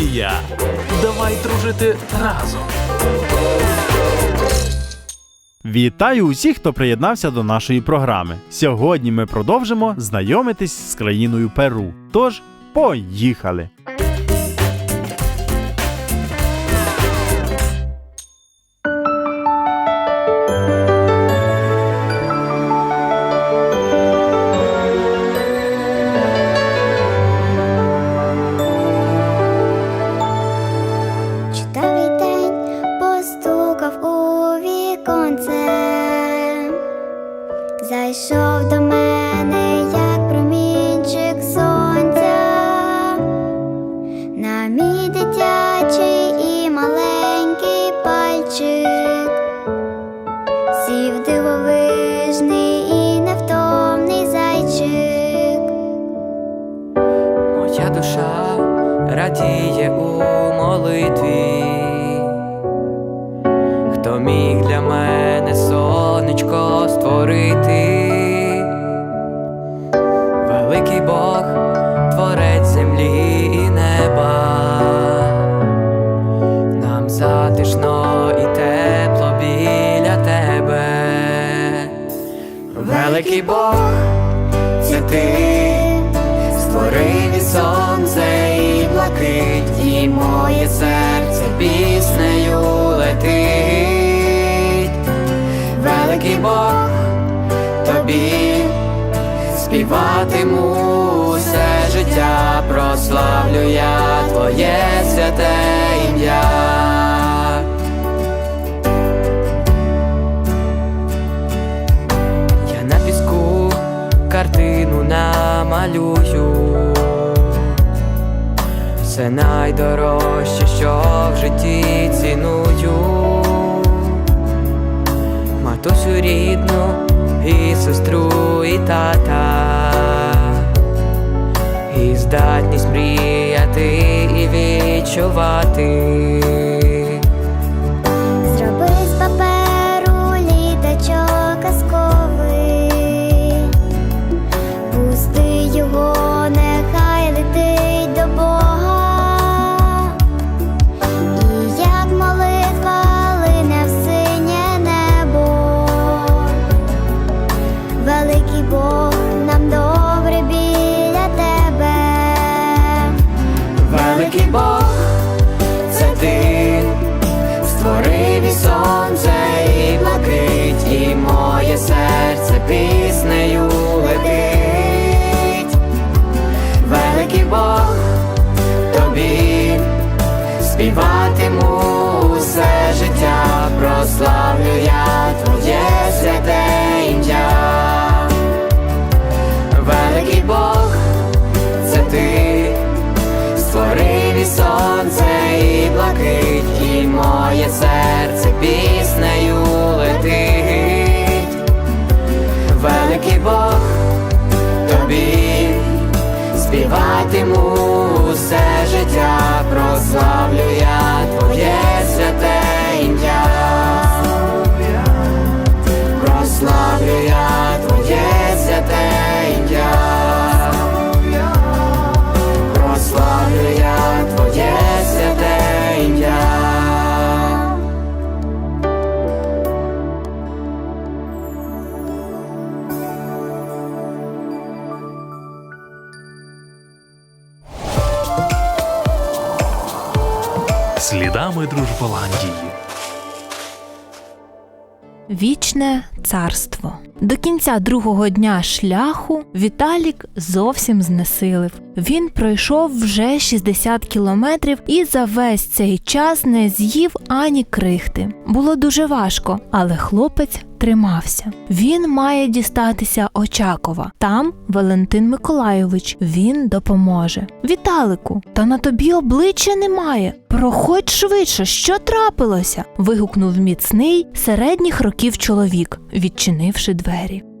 Голландія. Давай дружити разом. Вітаю усіх, хто приєднався до нашої програми. Сьогодні ми продовжимо знайомитись з країною Перу. Тож, поїхали! Великий Бог, творець землі і неба, нам затишно і тепло біля тебе, великий Бог, це ти прославлю я твоє святе ім'я. Я на піску картину намалюю. Все найдорожче, що в житті ціную. Матусю рідну і сестру, і тата, здатність мріяти і відчувати. Прославлю я твоє святе Слідами дружболандії. Вічне царство. До кінця другого дня шляху Віталік зовсім знесилив. Він пройшов вже 60 кілометрів і за весь цей час не з'їв ані крихти. Було дуже важко, але хлопець тримався. Він має дістатися Очакова. Там Валентин Миколайович. Він допоможе. Віталику, та на тобі обличчя немає. Проходь швидше, що трапилося? вигукнув міцний середніх років чоловік, відчинивши двері.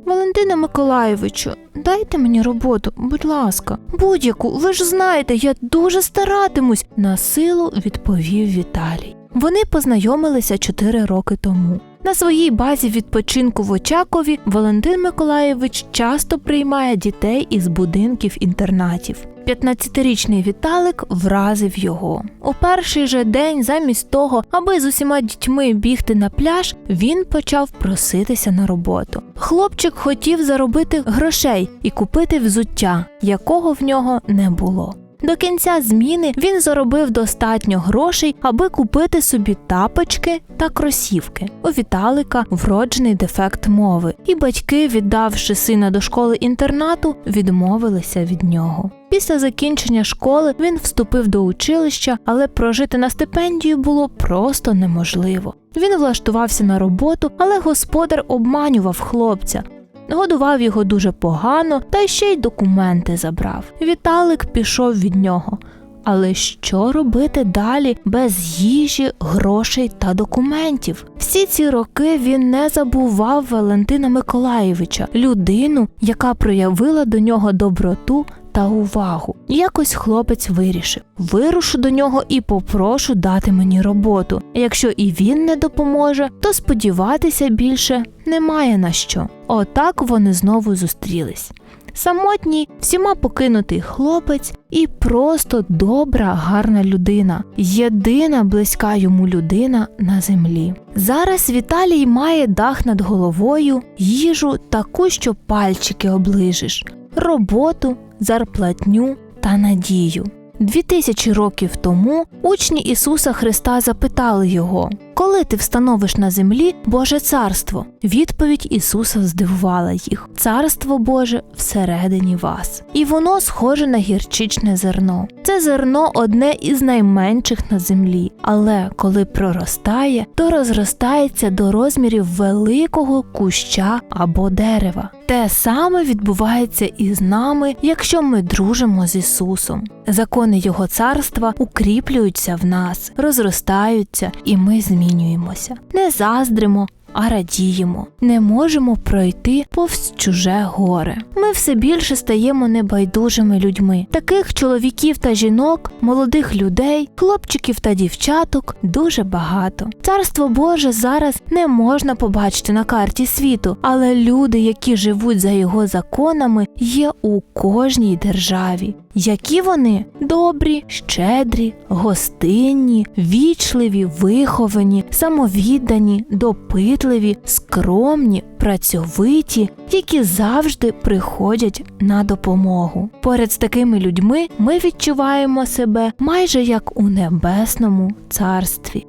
Валентина Миколайовичу, дайте мені роботу, будь ласка, будь-яку, ви ж знаєте, я дуже старатимусь, на силу відповів Віталій. Вони познайомилися чотири роки тому. На своїй базі відпочинку в Очакові Валентин Миколаєвич часто приймає дітей із будинків інтернатів. 15-річний Віталик вразив його. У перший же день, замість того, аби з усіма дітьми бігти на пляж, він почав проситися на роботу. Хлопчик хотів заробити грошей і купити взуття, якого в нього не було. До кінця зміни він заробив достатньо грошей, аби купити собі тапочки та кросівки. У Віталика вроджений дефект мови, і батьки, віддавши сина до школи інтернату, відмовилися від нього. Після закінчення школи він вступив до училища, але прожити на стипендію було просто неможливо. Він влаштувався на роботу, але господар обманював хлопця, Годував його дуже погано та ще й документи забрав. Віталик пішов від нього. Але що робити далі без їжі, грошей та документів? Всі ці роки він не забував Валентина Миколаєвича, людину, яка проявила до нього доброту та увагу. Якось хлопець вирішив: вирушу до нього і попрошу дати мені роботу. Якщо і він не допоможе, то сподіватися більше немає на що. Отак вони знову зустрілись. Самотній, всіма покинутий хлопець і просто добра, гарна людина, єдина близька йому людина на землі. Зараз Віталій має дах над головою, їжу таку, що пальчики оближиш, роботу, зарплатню та надію. Дві тисячі років тому учні Ісуса Христа запитали його, коли ти встановиш на землі Боже царство? Відповідь Ісуса здивувала їх: Царство Боже всередині вас, і воно схоже на гірчичне зерно. Це зерно одне із найменших на землі, але коли проростає, то розростається до розмірів великого куща або дерева. Те саме відбувається і з нами, якщо ми дружимо з Ісусом. Закони Його царства укріплюються в нас, розростаються, і ми змінюємося. Не заздримо, а радіємо. Не можемо пройти повз чуже горе. Ми все більше стаємо небайдужими людьми. Таких чоловіків та жінок, молодих людей, хлопчиків та дівчаток дуже багато. Царство Боже зараз не можна побачити на карті світу, але люди, які живуть за його законами, є у кожній державі. Які вони добрі, щедрі, гостинні, вічливі, виховані, самовіддані, допитливі, скромні, працьовиті, які завжди приходять на допомогу. Поряд з такими людьми ми відчуваємо себе майже як у небесному царстві.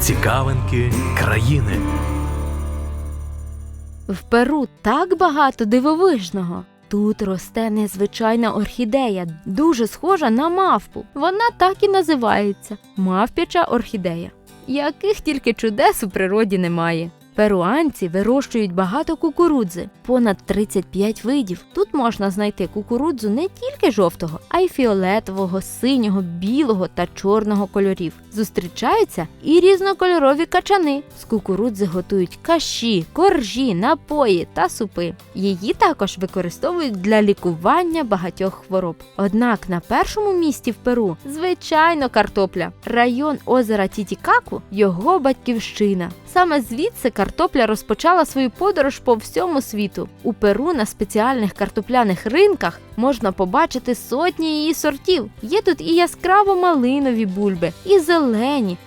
Цікавинки країни. В Перу так багато дивовижного. Тут росте незвичайна орхідея, дуже схожа на мавпу. Вона так і називається мавпяча орхідея. Яких тільки чудес у природі немає. Перуанці вирощують багато кукурудзи, понад 35 видів. Тут можна знайти кукурудзу не тільки жовтого, а й фіолетового, синього, білого та чорного кольорів. Зустрічаються і різнокольорові качани. З кукурудзи готують каші, коржі, напої та супи. Її також використовують для лікування багатьох хвороб. Однак на першому місці в Перу звичайно картопля. Район озера Тітікаку його батьківщина. Саме звідси картопля розпочала свою подорож по всьому світу. У Перу на спеціальних картопляних ринках можна побачити сотні її сортів. Є тут і яскраво малинові бульби, і зелені,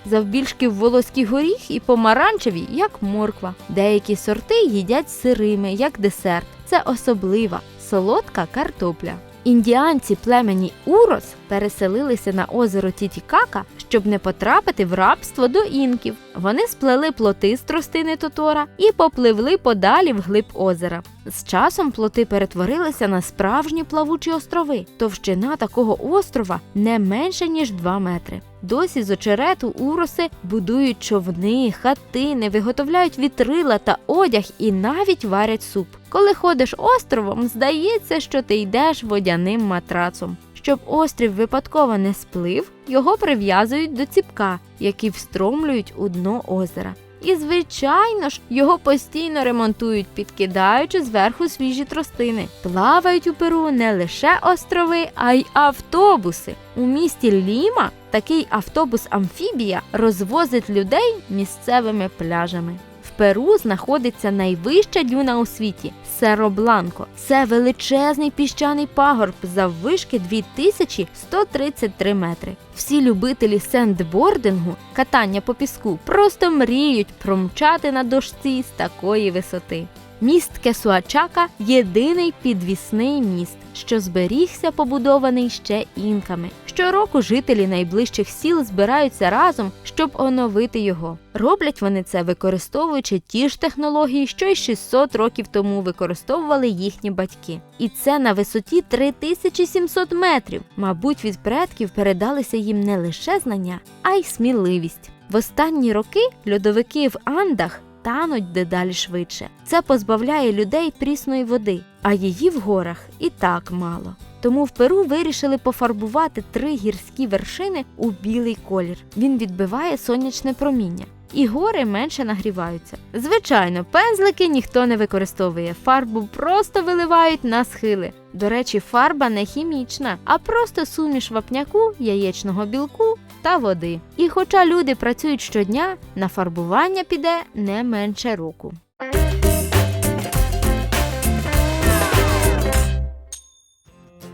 завбільшки в волоський горіх, і помаранчеві, як морква. Деякі сорти їдять сирими, як десерт. Це особлива солодка картопля. Індіанці племені Урос переселилися на озеро Тітікака, щоб не потрапити в рабство до інків. Вони сплели плоти з тростини Тотора і попливли подалі вглиб озера. З часом плоти перетворилися на справжні плавучі острови. Товщина такого острова не менше ніж 2 метри. Досі з очерету уроси будують човни, хатини, виготовляють вітрила та одяг і навіть варять суп. Коли ходиш островом, здається, що ти йдеш водяним матрацом. Щоб острів випадково не сплив, його прив'язують до ціпка, який встромлюють у дно озера. І, звичайно ж, його постійно ремонтують, підкидаючи зверху свіжі тростини. Плавають у Перу не лише острови, а й автобуси. У місті Ліма такий автобус-амфібія розвозить людей місцевими пляжами. В Перу знаходиться найвища дюна у світі Серо Бланко. Це величезний піщаний пагорб заввишки 2133 метри. Всі любителі сендбордингу, катання по піску, просто мріють промчати на дошці з такої висоти. Міст Кесуачака єдиний підвісний міст, що зберігся побудований ще інками. Щороку жителі найближчих сіл збираються разом, щоб оновити його. Роблять вони це, використовуючи ті ж технології, що й 600 років тому використовували їхні батьки. І це на висоті 3700 метрів. Мабуть, від предків передалися їм не лише знання, а й сміливість. В останні роки льодовики в Андах тануть дедалі швидше. Це позбавляє людей прісної води, а її в горах і так мало. Тому в Перу вирішили пофарбувати три гірські вершини у білий колір. Він відбиває сонячне проміння. І гори менше нагріваються. Звичайно, пензлики ніхто не використовує. Фарбу просто виливають на схили. До речі, фарба не хімічна, а просто суміш вапняку, яєчного білку та води. І хоча люди працюють щодня, на фарбування піде не менше року.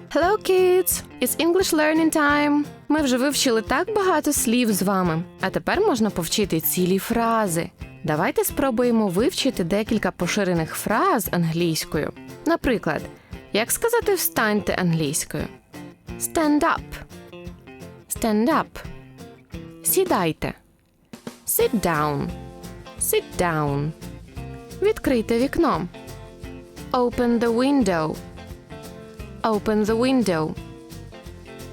Hello, kids! It's English learning time! Ми вже вивчили так багато слів з вами, а тепер можна повчити цілі фрази. Давайте спробуємо вивчити декілька поширених фраз англійською. Наприклад, як сказати встаньте англійською? Stand up. Stand up. Сідайте. Sit down. Sit down. Відкрийте вікно. Open the window. Open the window.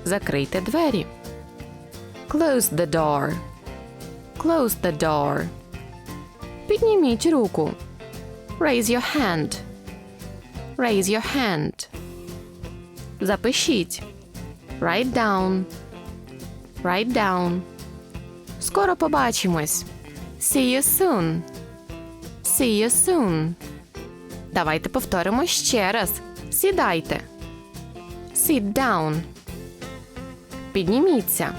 Закрийте двері. Close the door. Close the door. Підніміть руку. Raise your hand. Raise your hand. Запишіть. Write down. Write down. Скоро побачимось. See you soon. See you soon. Давайте повторимо ще раз. Сідайте. Sit down. Підніміться.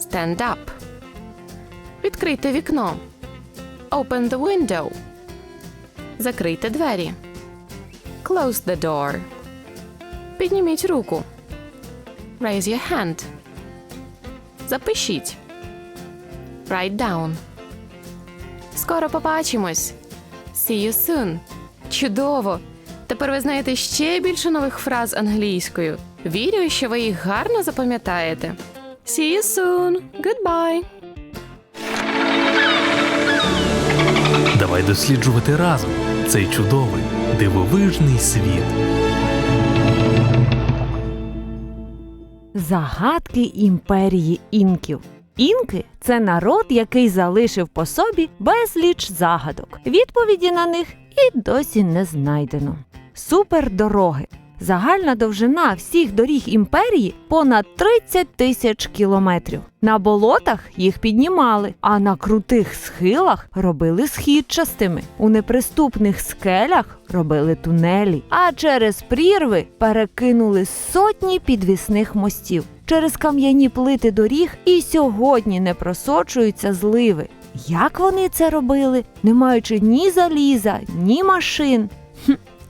Stand up. Відкрийте вікно. Open the window. Закрийте двері. Close the door. Підніміть руку. Raise your hand. Запишіть. Write down. Скоро побачимось. See you soon. Чудово! Тепер ви знаєте ще більше нових фраз англійською. Вірю, що ви їх гарно запам'ятаєте. See you soon. Goodbye. Давай досліджувати разом цей чудовий дивовижний світ. Загадки імперії інків. Інки це народ, який залишив по собі безліч загадок. Відповіді на них і досі не знайдено. Супердороги. Загальна довжина всіх доріг імперії понад 30 тисяч кілометрів. На болотах їх піднімали, а на крутих схилах робили східчастими. У неприступних скелях робили тунелі, а через прірви перекинули сотні підвісних мостів. Через кам'яні плити доріг і сьогодні не просочуються зливи. Як вони це робили, не маючи ні заліза, ні машин?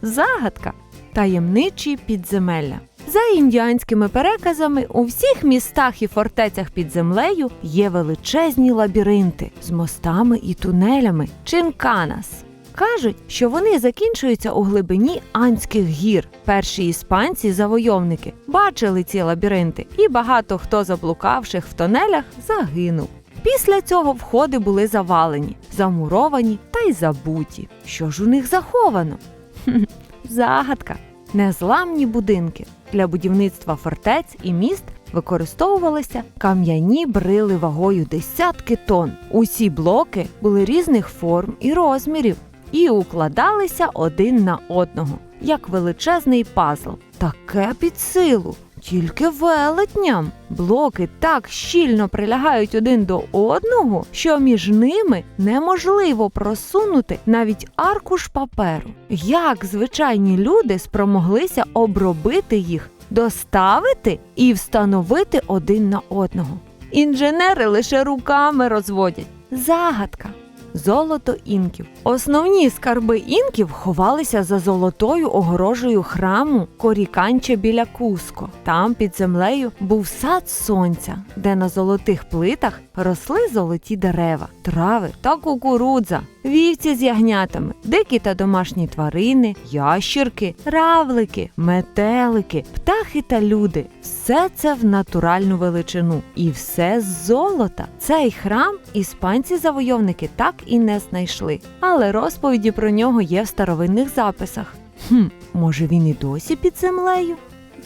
Загадка таємничі підземелля. За індіанськими переказами, у всіх містах і фортецях під землею є величезні лабіринти з мостами і тунелями Чинканас. Кажуть, що вони закінчуються у глибині Андських гір. Перші іспанці, завойовники, бачили ці лабіринти, і багато хто заблукавших в тунелях загинув. Після цього входи були завалені, замуровані та й забуті. Що ж у них заховано? Загадка. Незламні будинки. Для будівництва фортець і міст використовувалися кам'яні брили вагою десятки тонн. Усі блоки були різних форм і розмірів і укладалися один на одного, як величезний пазл. Таке під силу. Тільки велетням. Блоки так щільно прилягають один до одного, що між ними неможливо просунути навіть аркуш паперу. Як звичайні люди спромоглися обробити їх, доставити і встановити один на одного? Інженери лише руками розводять. Загадка. Золото інків. Основні скарби інків ховалися за золотою огорожею храму Коріканче біля Куско. Там під землею був сад сонця, де на золотих плитах росли золоті дерева, трави та кукурудза, вівці з ягнятами, дикі та домашні тварини, ящірки, равлики, метелики, птахи та люди. Все це в натуральну величину і все з золота. Цей храм іспанці-завойовники так і не знайшли, але розповіді про нього є в старовинних записах. Хм, може він і досі під землею?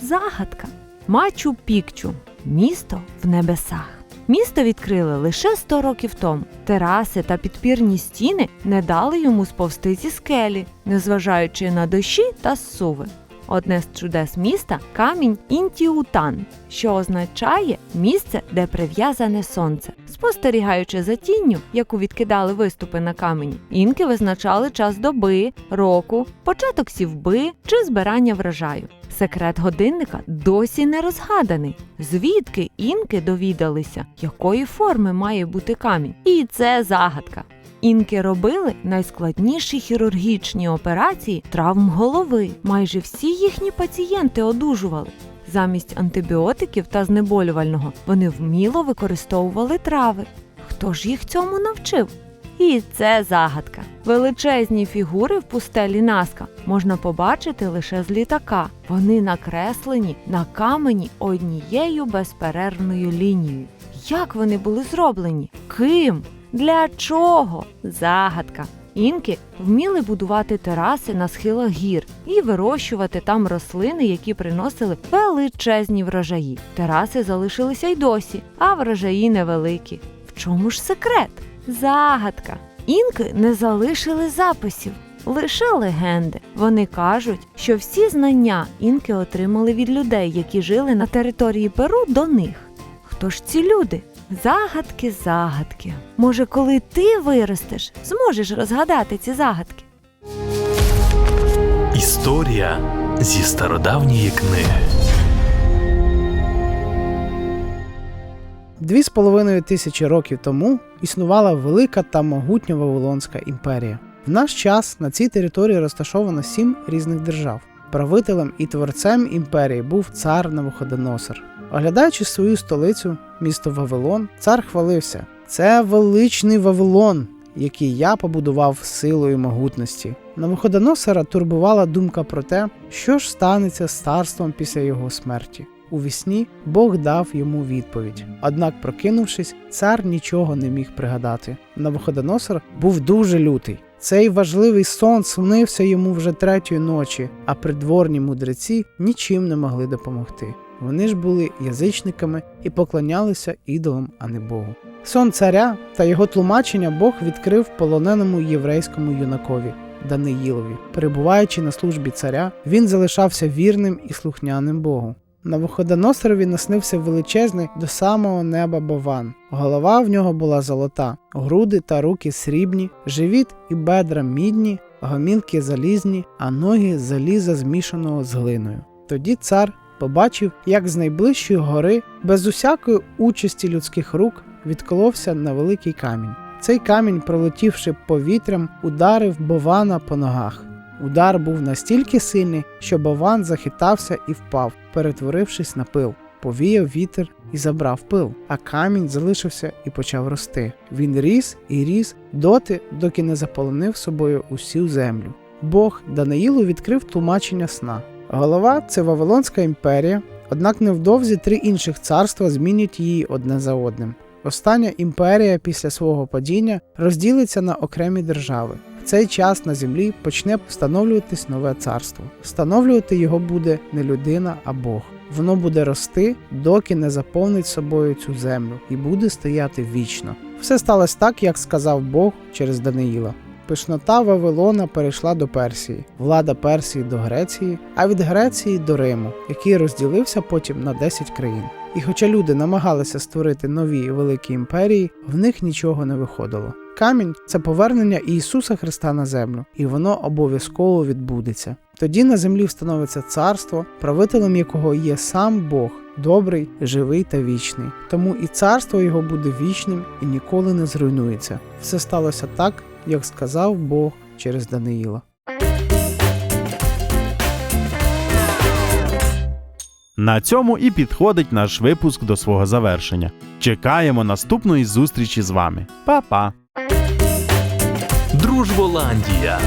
Загадка. Мачу Пікчу місто в небесах. Місто відкрили лише 100 років тому. Тераси та підпірні стіни не дали йому сповсти зі скелі, незважаючи на дощі та зсуви. Одне з чудес міста камінь Інтіутан, що означає місце, де прив'язане сонце. Спостерігаючи за тінню, яку відкидали виступи на камені, інки визначали час доби, року, початок сівби чи збирання врожаю. Секрет годинника досі не розгаданий. Звідки інки довідалися, якої форми має бути камінь? І це загадка. Інки робили найскладніші хірургічні операції травм голови. Майже всі їхні пацієнти одужували. Замість антибіотиків та знеболювального вони вміло використовували трави. Хто ж їх цьому навчив? І це загадка. Величезні фігури в пустелі Наска можна побачити лише з літака. Вони накреслені на камені однією безперервною лінією. Як вони були зроблені? Ким? Для чого? Загадка. Інки вміли будувати тераси на схилах гір і вирощувати там рослини, які приносили величезні врожаї. Тераси залишилися й досі, а врожаї невеликі. В чому ж секрет? Загадка. Інки не залишили записів, лише легенди. Вони кажуть, що всі знання інки отримали від людей, які жили на території Перу до них. Хто ж ці люди? Загадки, загадки. Може, коли ти виростеш, зможеш розгадати ці загадки. Історія зі стародавньої книги. Дві з половиною тисячі років тому існувала велика та могутня Вавилонська імперія. В наш час на цій території розташовано сім різних держав. Правителем і творцем імперії був цар Навуходоносор. Оглядаючи свою столицю, місто Вавилон, цар хвалився: це величний Вавилон, який я побудував силою могутності. Навуходоносора турбувала думка про те, що ж станеться з царством після його смерті. У вісні Бог дав йому відповідь. Однак, прокинувшись, цар нічого не міг пригадати. Навуходоносор був дуже лютий. Цей важливий сон снився йому вже третьої ночі, а придворні мудреці нічим не могли допомогти. Вони ж були язичниками і поклонялися ідолам, а не Богу. Сон царя та його тлумачення Бог відкрив полоненому єврейському юнакові Даниїлові. Перебуваючи на службі царя, він залишався вірним і слухняним Богу. Навуходоносорові наснився величезний до самого неба бован. Голова в нього була золота, груди та руки срібні, живіт і бедра мідні, гомілки залізні, а ноги заліза змішаного з глиною. Тоді цар побачив, як з найближчої гори, без усякої участі людських рук, відколовся на великий камінь. Цей камінь, пролетівши повітрям, ударив бована по ногах. Удар був настільки сильний, що бован захитався і впав, перетворившись на пил. Повіяв вітер і забрав пил, а камінь залишився і почав рости. Він ріс і ріс доти, доки не заполонив собою усю землю. Бог Даниїлу відкрив тлумачення сна. Голова це Вавилонська імперія, однак невдовзі три інших царства змінять її одне за одним. Остання імперія після свого падіння розділиться на окремі держави. В цей час на землі почне встановлюватись нове царство. Встановлювати його буде не людина, а Бог. Воно буде рости, доки не заповнить собою цю землю, і буде стояти вічно. Все сталося так, як сказав Бог через Даниїла. Пишнота Вавилона перейшла до Персії, влада Персії до Греції, а від Греції до Риму, який розділився потім на 10 країн. І хоча люди намагалися створити нові великі імперії, в них нічого не виходило. Камінь це повернення Ісуса Христа на землю, і воно обов'язково відбудеться. Тоді на землі встановиться царство, правителем якого є сам Бог, добрий, живий та вічний. Тому і царство його буде вічним і ніколи не зруйнується. Все сталося так, як сказав Бог через Даниїла. На цьому і підходить наш випуск до свого завершення. Чекаємо наступної зустрічі з вами. Па-па! Дружболандія.